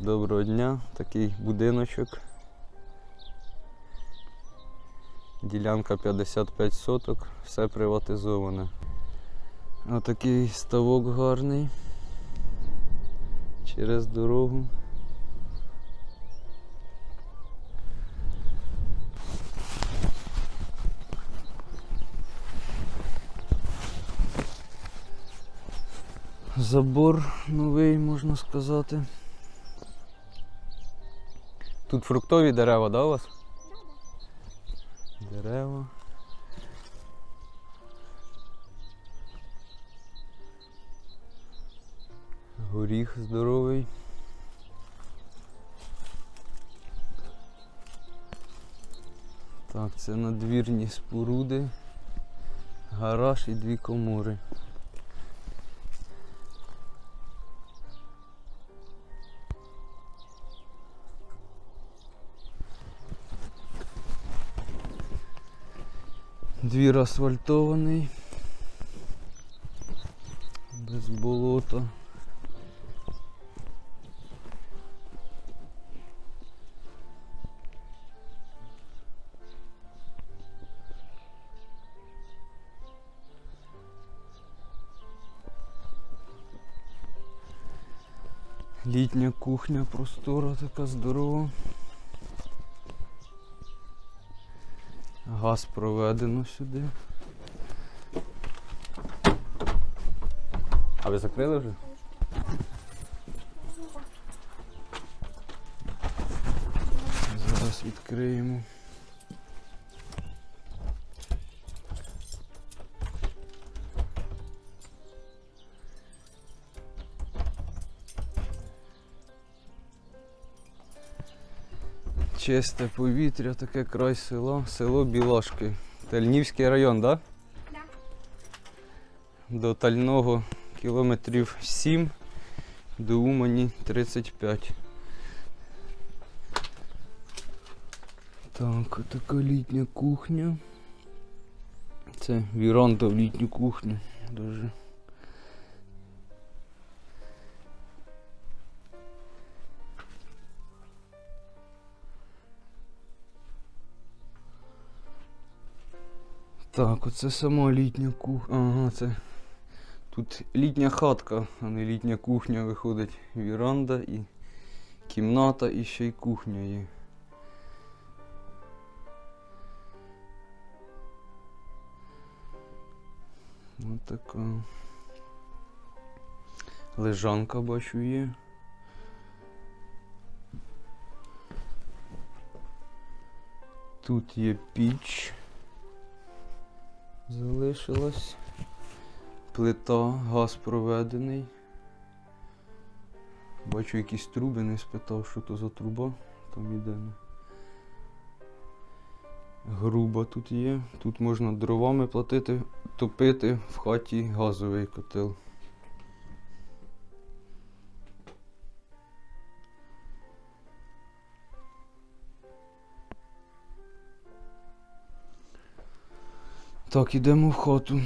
Доброго дня, такий будиночок. Ділянка 55 соток, все приватизоване. Отакий ставок гарний. Через дорогу. Забор новий, можна сказати. Тут фруктові дерева, да, у вас? Дерева. Горіх здоровий. Так, це надвірні споруди, гараж і дві комори. Двір асфальтований. Без болота. Літня кухня простора така здорова. Газ проведено сюди. А ви закрили вже? Зараз відкриємо. Чисте повітря, таке край села, село Білашки. Тальнівський район, так? Да? Да. До Тального кілометрів 7, до Умані 35. Так, така літня кухня. Це віранда в літню кухню. Дуже. Так, оце сама літня кухня. Ага, це тут літня хатка, а не літня кухня виходить. Віранда і кімната, і ще й кухня є. Ось така. Лежанка бачу є. Тут є піч. Залишилась. Плита, газ проведений. Бачу якісь труби, не спитав, що то за труба. Там іде. Груба тут є. Тут можна дровами платити, топити в хаті газовий котел. Так, ідемо в хату.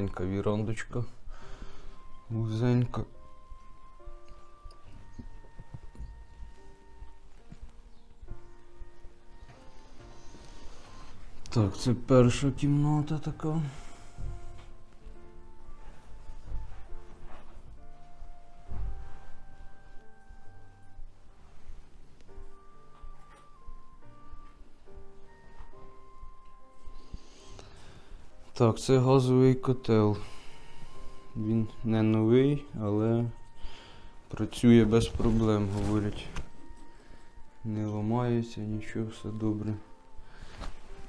Маленька вірандочка. Вузенька. Так, це перша кімната така. Так, це газовий котел. Він не новий, але працює без проблем, говорять. Не ламається, нічого, все добре.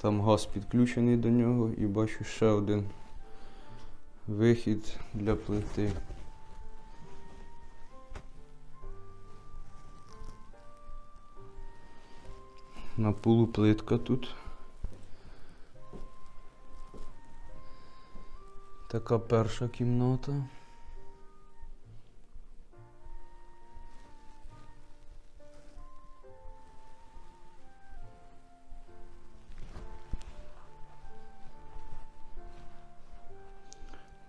Там газ підключений до нього і бачу ще один вихід для плити. На полу плитка тут. Така перша кімната.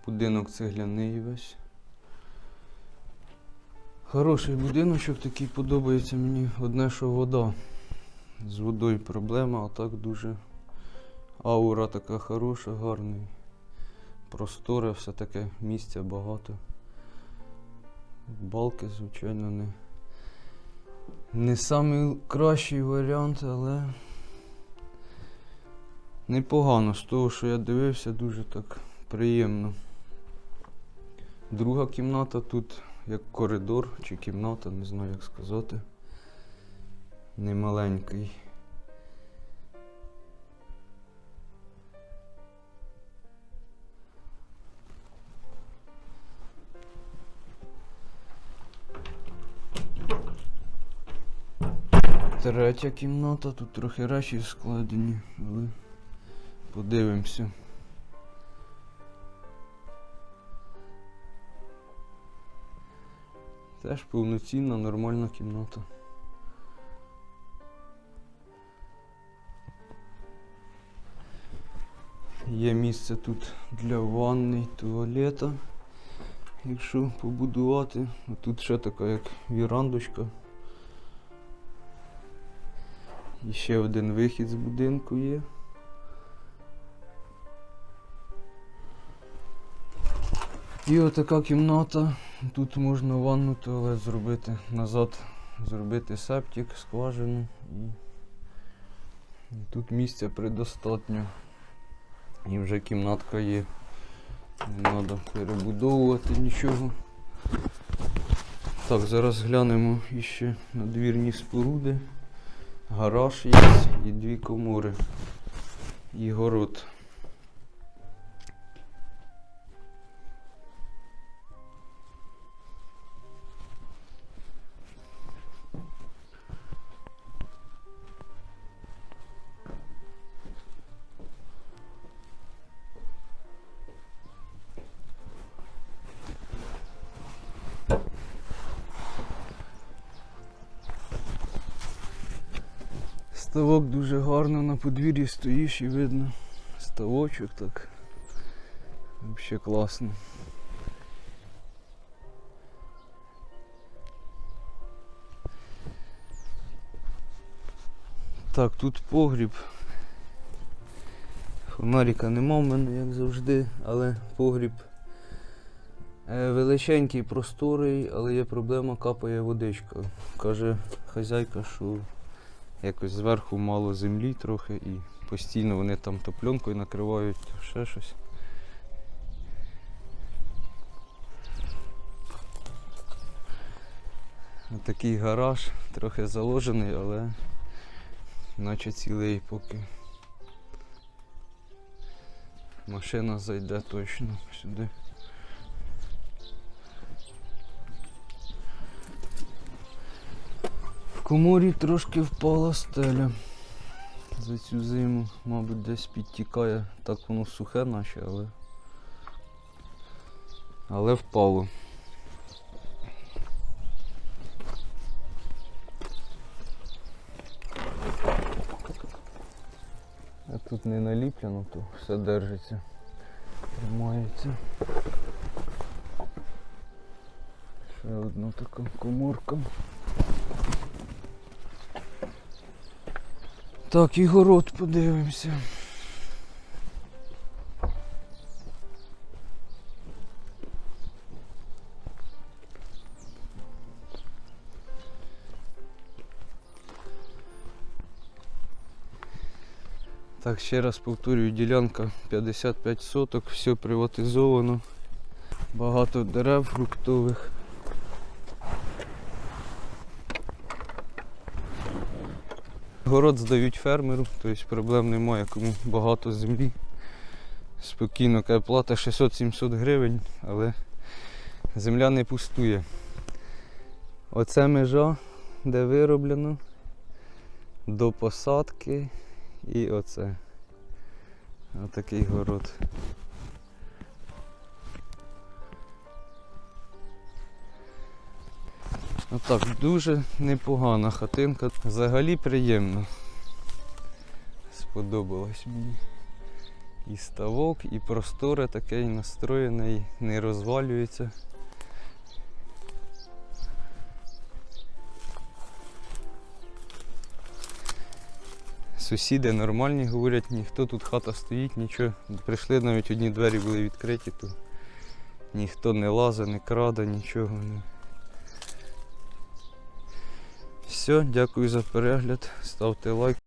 Будинок цегляний весь. Хороший будиночок такий подобається мені. Одне, що вода. З водою проблема, а так дуже аура така хороша, гарний. Просторе, все таке місця багато. Балки, звичайно, не, не самий кращий варіант, але непогано. З того, що я дивився, дуже так приємно. Друга кімната тут як коридор чи кімната, не знаю як сказати. Немаленький. Третя кімната, тут трохи речі складені, але подивимося. Теж повноцінна, нормальна кімната. Є місце тут для ванни й туалета, якщо побудувати. Тут ще така як вірандочка. І ще один вихід з будинку є. І отака кімната. Тут можна ванну туалет зробити, назад зробити септик, скважину і, тут місця предостатньо. І вже кімнатка є. Не треба перебудовувати нічого. Так, зараз глянемо іще надвірні споруди. Гараж є і дві комори. І город. Ставок дуже гарно на подвір'ї стоїш і видно ставочок так. Взагалі класно. Так, тут погріб. Фонарика нема в мене, як завжди, але погріб е, величенький, просторий, але є проблема, капає водичка. Каже хазяйка, що якось зверху мало землі трохи і постійно вони там то пленкою накривають, ще щось. Такий гараж, трохи заложений, але наче цілий поки. Машина зайде точно сюди. Коморі трошки впала стеля. За цю зиму, мабуть, десь підтікає. Так воно сухе наче, але. Але впало. А тут не наліплено, то все держиться, тримається. Ще одна така коморка. Так, і город подивимося. Так, ще раз повторюю, ділянка 55 соток, все приватизовано. Багато дерев фруктових. Город здають фермеру, тобто проблем немає, кому багато землі. Спокійно каже, плата 600-700 гривень, але земля не пустує. Оце межа, де вироблено, до посадки і оце. Отакий город. Отак, дуже непогана хатинка. Взагалі приємно. Сподобалось мені. І ставок, і просторе таке, і не розвалюється. Сусіди нормальні говорять, ніхто тут хата стоїть, нічого. Прийшли навіть одні двері були відкриті, то ніхто не лазить, не краде, нічого. Не. Все, дякую за перегляд. Ставте лайк.